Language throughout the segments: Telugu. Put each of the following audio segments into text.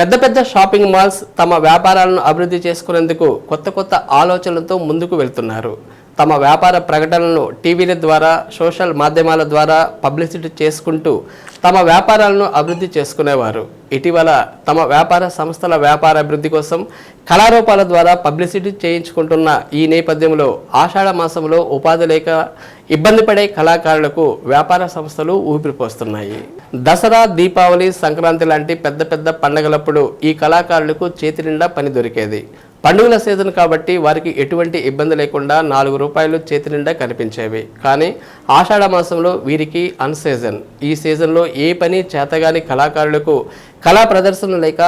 పెద్ద పెద్ద షాపింగ్ మాల్స్ తమ వ్యాపారాలను అభివృద్ధి చేసుకునేందుకు కొత్త కొత్త ఆలోచనలతో ముందుకు వెళ్తున్నారు. తమ వ్యాపార ప్రకటనలను టీవీల ద్వారా సోషల్ మాధ్యమాల ద్వారా పబ్లిసిటీ చేసుకుంటూ తమ వ్యాపారాలను అభివృద్ధి చేసుకునేవారు. ఇటీవల తమ వ్యాపార సంస్థల వ్యాపార అభివృద్ధి కోసం కళారూపాల ద్వారా పబ్లిసిటీ చేయించుకుంటున్న ఈ నేపథ్యంలో ఆషాఢ మాసంలో ఉపాధి లేక ఇబ్బంది పడే కళాకారులకు వ్యాపార సంస్థలు ఊపిరిపోస్తున్నాయి దసరా దీపావళి సంక్రాంతి లాంటి పెద్ద పెద్ద పండగలప్పుడు ఈ కళాకారులకు చేతి నిండా పని దొరికేది. పండుగల సీజన్ కాబట్టి వారికి ఎటువంటి ఇబ్బంది లేకుండా నాలుగు రూపాయలు చేతి నిండా కనిపించేవి. కానీ ఆషాఢ మాసంలో వీరికి అన్ సీజన్. ఈ సీజన్లో ఏ పని చేతగాని కళాకారులకు కళా ప్రదర్శన లేక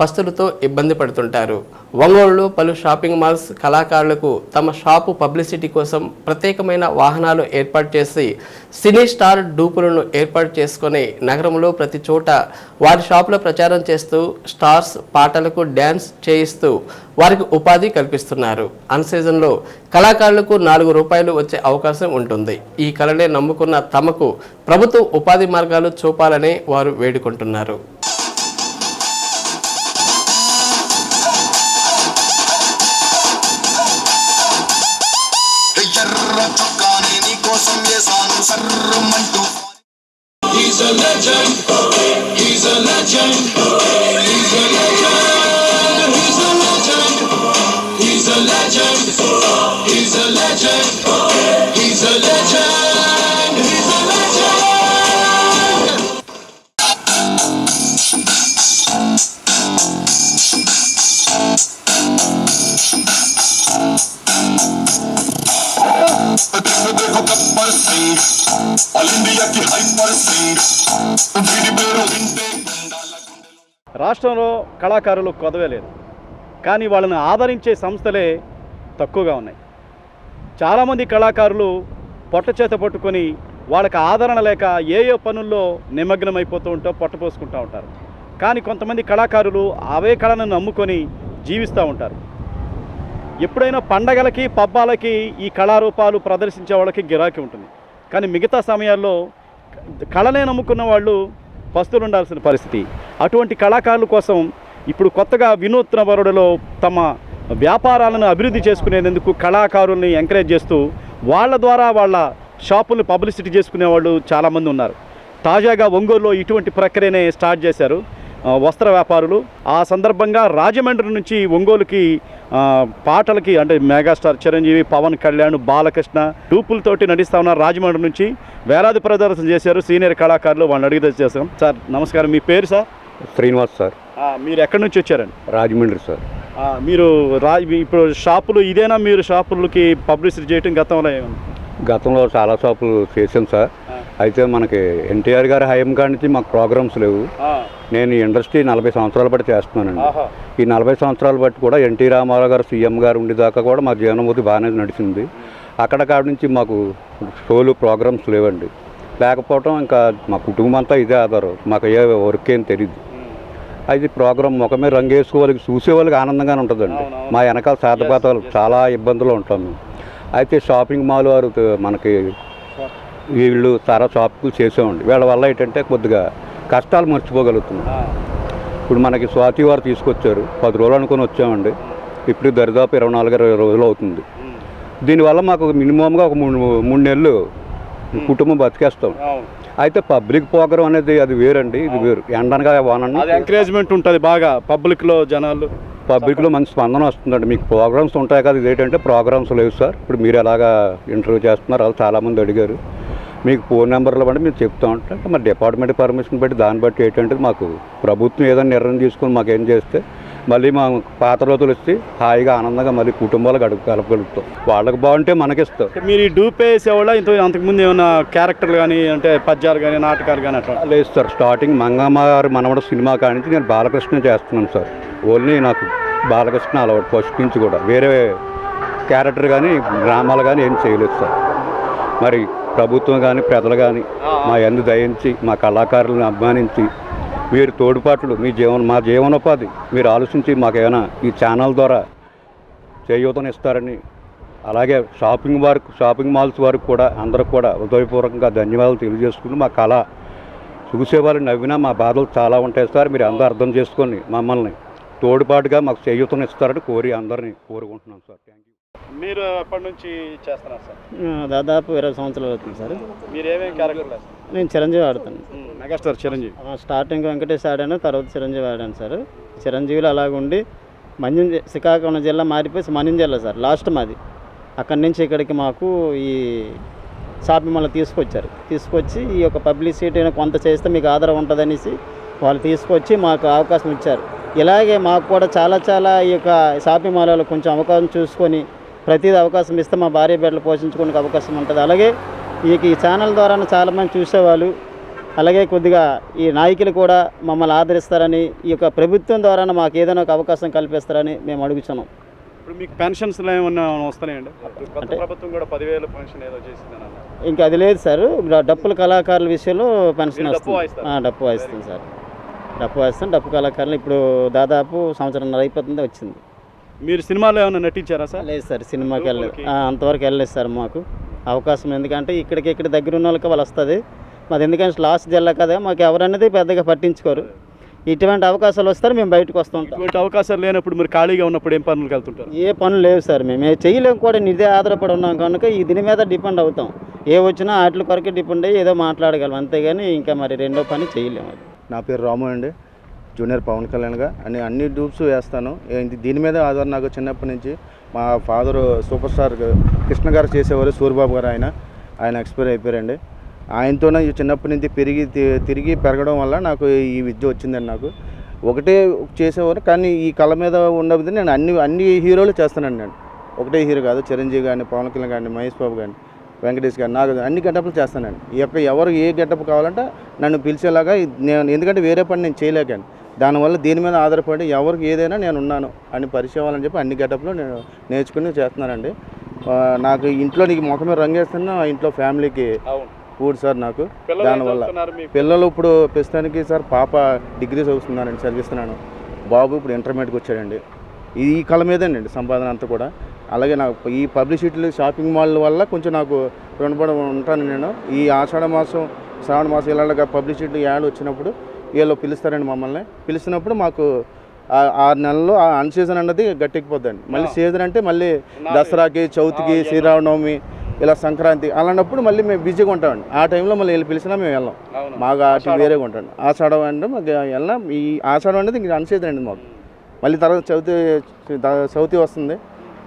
పస్తులతో ఇబ్బంది పడుతుంటారు. ఒంగోలులో పలు షాపింగ్ మాల్స్ కళాకారులకు తమ షాపు పబ్లిసిటీ కోసం ప్రత్యేకమైన వాహనాలు ఏర్పాటు చేసి సినీ స్టార్ డూపులను ఏర్పాటు చేసుకుని నగరంలో ప్రతి చోట వారి షాపులో ప్రచారం చేస్తూ స్టార్స్ పాటలకు డ్యాన్స్ చేయిస్తూ వారికి ఉపాధి కల్పిస్తున్నారు అన్ సీజన్లో కళాకారులకు నాలుగు రూపాయలు వచ్చే అవకాశం ఉంటుంది ఈ కళనే నమ్ముకున్న తమకు ప్రభుత్వం ఉపాధి మార్గాలు చూపాలని వారు వేడుకుంటున్నారు He's a legend. He's a legend. రాష్ట్రంలో కళాకారులు కొదవే లేదు కానీ వాళ్ళని ఆదరించే సంస్థలే తక్కువగా ఉన్నాయి. చాలామంది కళాకారులు పొట్ట చేత పట్టుకొని వాళ్ళకి ఆదరణ లేక ఏ ఏ పనుల్లో నిమగ్నమైపోతూ ఉంటో పొట్టపోసుకుంటూ ఉంటారు. కానీ కొంతమంది కళాకారులు అవే కళను నమ్ముకొని జీవిస్తూ ఉంటారు. ఎప్పుడైనా పండగలకి పబ్బాలకి ఈ కళారూపాలు ప్రదర్శించే వాళ్ళకి గిరాకీ ఉంటుంది. కానీ మిగతా సమయాల్లో కళనే నమ్ముకున్న వాళ్ళు పస్తులు ఉండాల్సిన పరిస్థితి. అటువంటి కళాకారుల కోసం ఇప్పుడు కొత్తగా వినూత్న వరుడులో తమ వ్యాపారాలను అభివృద్ధి చేసుకునేందుకు కళాకారుల్ని ఎంకరేజ్ చేస్తూ వాళ్ళ ద్వారా వాళ్ళ షాపుల్ని పబ్లిసిటీ చేసుకునే వాళ్ళు చాలామంది ఉన్నారు. తాజాగా ఒంగోలులో ఇటువంటి ప్రక్రియనే స్టార్ట్ చేశారు వస్త్ర వ్యాపారులు. ఆ సందర్భంగా రాజమండ్రి నుంచి ఒంగోలుకి పాటలకి అంటే మెగాస్టార్ చిరంజీవి పవన్ కళ్యాణ్ బాలకృష్ణ డూపులతోటి నటిస్తా ఉన్నారు రాజమండ్రి నుంచి వేలాది ప్రదర్శన చేశారు సీనియర్ కళాకారులు. వాళ్ళని అడిగితే చేశాం సార్ నమస్కారం. మీ పేరు సార్? శ్రీనివాస్ సార్. మీరు ఎక్కడి నుంచి వచ్చారండి? రాజమండ్రి సార్. మీరు రా ఇప్పుడు షాపులు ఇదేనా మీరు షాపులకి పబ్లిసిటీ చేయటం గతంలో? గతంలో చాలా షాపులు చేసాం సార్. అయితే మనకి ఎన్టీఆర్ గారి హయం కాడి నుంచి మాకు ప్రోగ్రామ్స్ లేవు. నేను ఈ ఇండస్ట్రీ నలభై సంవత్సరాలు బట్టి చేస్తున్నానండి. ఈ నలభై సంవత్సరాలు బట్టి కూడా ఎన్టీ రామారావు గారు సీఎం గారు ఉండేదాకా కూడా మా జీవనమూర్తి బాగానే నడిచింది. అక్కడ కాడి నుంచి మాకు షోలు ప్రోగ్రామ్స్ లేవండి. లేకపోవటం ఇంకా మా కుటుంబం అంతా ఇదే ఆధారం. మాకు ఏ వర్క్ ఏం తెలియదు అయితే ప్రోగ్రామ్ ముఖమే రంగు వేసుకోవాలి చూసే వాళ్ళకి ఆనందంగానే ఉంటుందండి. మా వెనకాల శాతపాతాలు చాలా ఇబ్బందులు ఉంటాం మేము. అయితే షాపింగ్ మాల్ వారు మనకి వీళ్ళు చాలా షాపులు చేసామండి వీళ్ళ వల్ల ఏంటంటే కొద్దిగా కష్టాలు మర్చిపోగలుగుతున్నాం. ఇప్పుడు మనకి స్వాతి వారు తీసుకొచ్చారు. పది రోజులు అనుకొని వచ్చామండి. ఇప్పుడు దరిదాపు ఇరవై నాలుగు ఇరవై రోజులు అవుతుంది. దీనివల్ల మాకు మినిమంగా ఒక మూడు మూడు నెలలు కుటుంబం బతికేస్తాం. అయితే పబ్లిక్ ప్రోగ్రామ్ అనేది అది వేరండి. ఇది వేరు. ఎండనగా అది వానని ఎంకరేజ్మెంట్ ఉంటుంది బాగా పబ్లిక్లో జనాలు. పబ్లిక్లో మంచి స్పందన వస్తుందండి. మీకు ప్రోగ్రామ్స్ ఉంటాయి కదా ఇదేంటంటే ప్రోగ్రామ్స్ లేవు సార్. ఇప్పుడు మీరు ఎలాగా ఇంటర్వ్యూ చేస్తున్నారు వాళ్ళు చాలామంది అడిగారు. మీకు ఫోన్ నెంబర్లు బట్టి మేము చెప్తా ఉంటాం మరి డిపార్ట్మెంట్ పర్మిషన్ బట్టి దాన్ని బట్టి ఏంటంటే మాకు ప్రభుత్వం ఏదైనా నిర్ణయం తీసుకొని మాకు ఏం చేస్తే మళ్ళీ మా పాత రోజులు వచ్చి హాయిగా ఆనందంగా మళ్ళీ కుటుంబాలు గడుపు గడపగలుగుతాం వాళ్ళకి బాగుంటే మనకిస్తాం. మీరు ఈ డూప్ వేసేవాళ్ళ ఇంత అంతకుముందు ఏమైనా క్యారెక్టర్లు కానీ అంటే పద్యాలు కానీ నాటకాలు కానీ అట్లా? లేదు సార్ స్టార్టింగ్ మంగమ్మ గారు మనవడ సినిమా కానించి నేను బాలకృష్ణ చేస్తున్నాను సార్. ఓన్లీ నాకు బాలకృష్ణ అలవాటు ఫస్ట్ నుంచి కూడా. వేరే క్యారెక్టర్ కానీ డ్రామాలు కానీ ఏం చేయలేదు సార్. మరి ప్రభుత్వం కానీ ప్రజలు కానీ మా ఎందు దయించి మా కళాకారులను అభిమానించి మీరు తోడ్పాట్లు మీ జీవన మా జీవనోపాధి మీరు ఆలోచించి మాకేమైనా ఈ ఛానల్ ద్వారా చేయూతనిస్తారని అలాగే షాపింగ్ వారికి షాపింగ్ మాల్స్ వారికి కూడా అందరికి కూడా హృదయపూర్వకంగా ధన్యవాదాలు తెలియజేసుకుంటూ మా కళ చూసేవాళ్ళు నవ్వినా మా బాధలు చాలా ఉంటాయి సార్. మీరు అందరూ అర్థం చేసుకొని మమ్మల్ని తోడుపాటుగా మాకు చేయూతనిస్తారని కోరి అందరినీ కోరుకుంటున్నాం సార్. థ్యాంక్ యూ మీరు ఎప్పటి నుంచి చేస్తున్నారు సార్? దాదాపు ఇరవై సంవత్సరాలు అవుతుంది సార్. మీరు ఏమేమి క్యారెక్టర్లు వేస్తారు నేను చిరంజీవి ఆడుతాను. మెగాస్టార్ చిరంజీవి. స్టార్టింగ్ వెంకటేష్ ఆడాను తర్వాత చిరంజీవి ఆడాను సార్. చిరంజీవిలో అలాగుండి మంజం శ్రీకాకుళం జిల్లా మారిపోయి మన్యం జిల్లా సార్ లాస్ట్ మాది. అక్కడి నుంచి ఇక్కడికి మాకు ఈ షాపింగ్ మాల్ తీసుకొచ్చారు. తీసుకొచ్చి ఈ యొక్క పబ్లిసిటీ కొంత చేస్తే మీకు ఆధారం ఉంటుందనేసి వాళ్ళు తీసుకొచ్చి మాకు అవకాశం ఇచ్చారు. ఇలాగే మాకు కూడా చాలా చాలా ఈ యొక్క షాపింగ్ మాల్లో కొంచెం అవకాశం చూసుకొని ప్రతిదీ అవకాశం ఇస్తే మా భార్య బిడ్డలు పోషించుకోవడానికి అవకాశం ఉంటుంది. అలాగే ఈ ఈ ఛానల్ ద్వారా చాలామంది చూసేవాళ్ళు. అలాగే కొద్దిగా ఈ నాయకులు కూడా మమ్మల్ని ఆదరిస్తారని ఈ యొక్క ప్రభుత్వం ద్వారా మాకు ఏదైనా ఒక అవకాశం కల్పిస్తారని మేము అడుగుతున్నాం ఇప్పుడు మీకు పెన్షన్స్ ఏమన్నా వస్తున్నాయండి కొత్త ప్రభుత్వం కూడా పదివేలు పెన్షన్ ఏదో చేసిందని అన్నారు. ఇంకా అది లేదు సార్. డప్పుల కళాకారుల విషయంలో పెన్షన్ వస్తుంది. డప్పు వాయిస్తాం సార్. డప్పు వాయిస్తాం. డప్పు కళాకారులు ఇప్పుడు దాదాపు సంవత్సరంన్నర అయిపోతుంది వచ్చింది. మీరు సినిమాలో ఏమైనా నటించారా సార్? లేదు సార్ సినిమాకి వెళ్ళలేదు. అంతవరకు వెళ్ళలేదు సార్ మాకు. అవకాశం ఎందుకంటే ఇక్కడికి ఇక్కడ దగ్గర ఉన్న వాళ్ళకి వాళ్ళు వస్తుంది. మాది ఎందుకంటే లాస్ట్ జిల్లా కదా మాకు ఎవరన్నది పెద్దగా పట్టించుకోరు. ఇటువంటి అవకాశాలు వస్తారు మేము బయటకు వస్తుంటాం ఇటువంటి అవకాశాలు లేనప్పుడు మీరు ఖాళీగా ఉన్నప్పుడు ఏం పనులకు వెళ్తుంటారు? ఏ పనులు లేవు సార్ మేము. ఏ చేయలేము కూడా ఇదే ఆధారపడి ఉన్నాం కనుక ఈ దీని మీద డిపెండ్ అవుతాం. ఏ వచ్చినా వాటి కొరకే డిపెండ్ అయ్యి ఏదో మాట్లాడగలం. అంతేగాని ఇంకా మరి రెండో పని చేయలేము. అది నా పేరు రాము అండి. జూనియర్ పవన్ కళ్యాణ్గా అని అన్ని డూప్స్ వేస్తాను. దీని మీద ఆధార్ నాకు చిన్నప్పటి నుంచి మా ఫాదర్ సూపర్ స్టార్ కృష్ణ గారు చేసేవారు సూర్యబాబు గారు ఆయన. ఆయన ఎక్స్పైర్ అయిపోయారండి. ఆయనతోనే చిన్నప్పటి నుంచి పెరిగి తి- తిరిగి పెరగడం వల్ల నాకు ఈ విద్య వచ్చిందండి నాకు. ఒకటే చేసేవారు కానీ ఈ కళ మీద ఉన్నది నేను అన్ని అన్ని హీరోలు చేస్తానండి నేను. ఒకటే హీరో కాదు చిరంజీవి కానీ పవన్ కళ్యాణ్ కానీ మహేష్ బాబు కానీ వెంకటేష్ గారు నాకు అన్ని గెటప్లు చేస్తానండి. ఈ యొక్క ఎవరు ఏ గెటప్ కావాలంటే నన్ను పిలిచేలాగా నేను ఎందుకంటే వేరే పని నేను చేయలేకండి దానివల్ల దీని మీద ఆధారపడి ఎవరికి ఏదైనా నేను ఉన్నాను అని పరిచయాలని చెప్పి అన్ని గెటప్లు నేను నేర్చుకుని చేస్తున్నానండి. నాకు ఇంట్లో నీకు ముఖమే రంగేస్తున్నా ఇంట్లో ఫ్యామిలీకి ఫుడ్ సార్ నాకు. దానివల్ల? పిల్లలు ఇప్పుడు ప్రస్తుతానికి సార్ పాప డిగ్రీ చదువుతున్నానండి చదివిస్తున్నాను. బాబు ఇప్పుడు ఇంటర్మీడియట్కి వచ్చాడండి. ఈ కళ మీదేనండి సంపాదన అంతా కూడా. అలాగే నాకు ఈ పబ్లిసిటీలు షాపింగ్ మాల్ వల్ల కొంచెం నాకు రుణపడి ఉంటాను నేను. ఈ ఆషాఢ మాసం శ్రావణ మాసం ఇలాగా పబ్లిసిటీ యాడ్ వచ్చినప్పుడు వీళ్ళు పిలుస్తారండి మమ్మల్ని. పిలిచినప్పుడు మాకు ఆ- ఆరు నెలల్లో ఆ అన్ సీజన్ అన్నది గట్టెక్కిపోద్దండి. మళ్ళీ సీజన్ అంటే మళ్ళీ దసరాకి చవితికి శ్రీరామనవమి ఇలా సంక్రాంతి అలాంటప్పుడు మళ్ళీ మేము బిజీగా ఉంటామండి. ఆ టైంలో మళ్ళీ వీళ్ళు పిలిచినా మేము వెళ్ళాం. మాకు అటు వేరేగా ఉంటాండి ఆషాఢం అంటే మాకు వెళ్ళాం ఈ ఆషాఢం అనేది ఇంక అన్ సీజన్ అండి మాకు. మళ్ళీ తర్వాత చవితి చవితి వస్తుంది.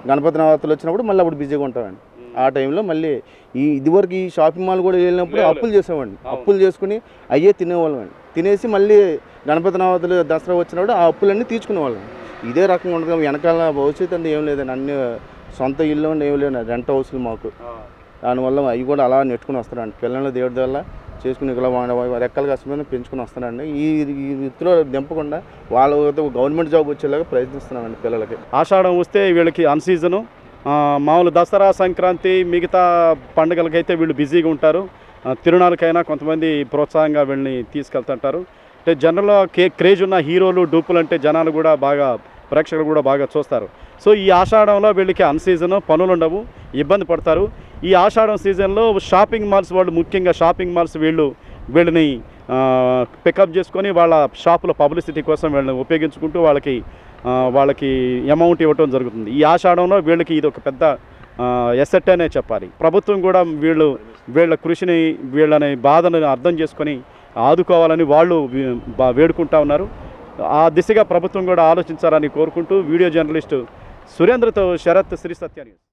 గణపతి నవరాత్రులు వచ్చినప్పుడు మళ్ళీ అప్పుడు బిజీగా ఉంటామండి. ఆ టైంలో మళ్ళీ ఈ ఇదివరకు ఈ షాపింగ్ మాల్ కూడా వెళ్ళినప్పుడు అప్పులు చేసేవాడిని. అప్పులు చేసుకుని అయ్యే తినేవాళ్ళం అండి తినేసి మళ్ళీ గణపతి నవరాత్రులు దసరా వచ్చినప్పుడు ఆ అప్పులన్నీ తీర్చుకునేవాళ్ళం. ఇదే రకంగా ఉండదు వెనకాల భవిష్యత్తు అంటే ఏం లేదండి. అన్ని సొంత ఇల్లు ఉండి ఏం లేదు రెంట్ హౌస్లు మాకు. దానివల్ల అవి కూడా అలా నెట్టుకుని వస్తారండి పిల్లలు దేవుడి వల్ల చేసుకుని ఇలా వాళ్ళ రెక్కల కష్టమైన పెంచుకుని వస్తానండి ఈ ఈ వృత్తిలో దింపకుండా వాళ్ళ గవర్నమెంట్ జాబ్ వచ్చేలాగా ప్రయత్నిస్తున్నామండి పిల్లలకి. ఆషాఢం వస్తే వీళ్ళకి అన్ సీజను. ఆ, మామూలు దసరా సంక్రాంతి మిగతా పండుగలకైతే వీళ్ళు బిజీగా ఉంటారు. తిరుణాలకైనా కొంతమంది ప్రోత్సాహంగా వీళ్ళని తీసుకెళ్తుంటారు. అంటే జనరల్గా కే క్రేజ్ ఉన్న హీరోలు డూపులు అంటే జనాలు కూడా బాగా ప్రేక్షకులు కూడా బాగా చూస్తారు. సో ఈ ఆషాఢంలో వీళ్ళకి అన్ సీజన్ పనులు ఉండవు ఇబ్బంది పడతారు. ఈ ఆషాఢం సీజన్లో షాపింగ్ మాల్స్ వాళ్ళు ముఖ్యంగా షాపింగ్ మాల్స్ వీళ్ళు వీళ్ళని పికప్ చేసుకొని వాళ్ళ షాపుల పబ్లిసిటీ కోసం వీళ్ళని ఉపయోగించుకుంటూ వాళ్ళకి వాళ్ళకి అమౌంట్ ఇవ్వటం జరుగుతుంది. ఈ ఆషాఢంలో వీళ్ళకి ఇది ఒక పెద్ద ఎసెట్ అనే చెప్పాలి. ప్రభుత్వం కూడా వీళ్ళు వీళ్ళ కృషిని వీళ్ళని బాధను అర్థం చేసుకొని ఆదుకోవాలని వాళ్ళు వేడుకుంటా ఉన్నారు. ఆ దిశగా ప్రభుత్వం కూడా ఆలోచించాలని కోరుకుంటూ వీడియో జర్నలిస్టు సురేంద్రతో శరత్ శ్రీ సత్యాన్ని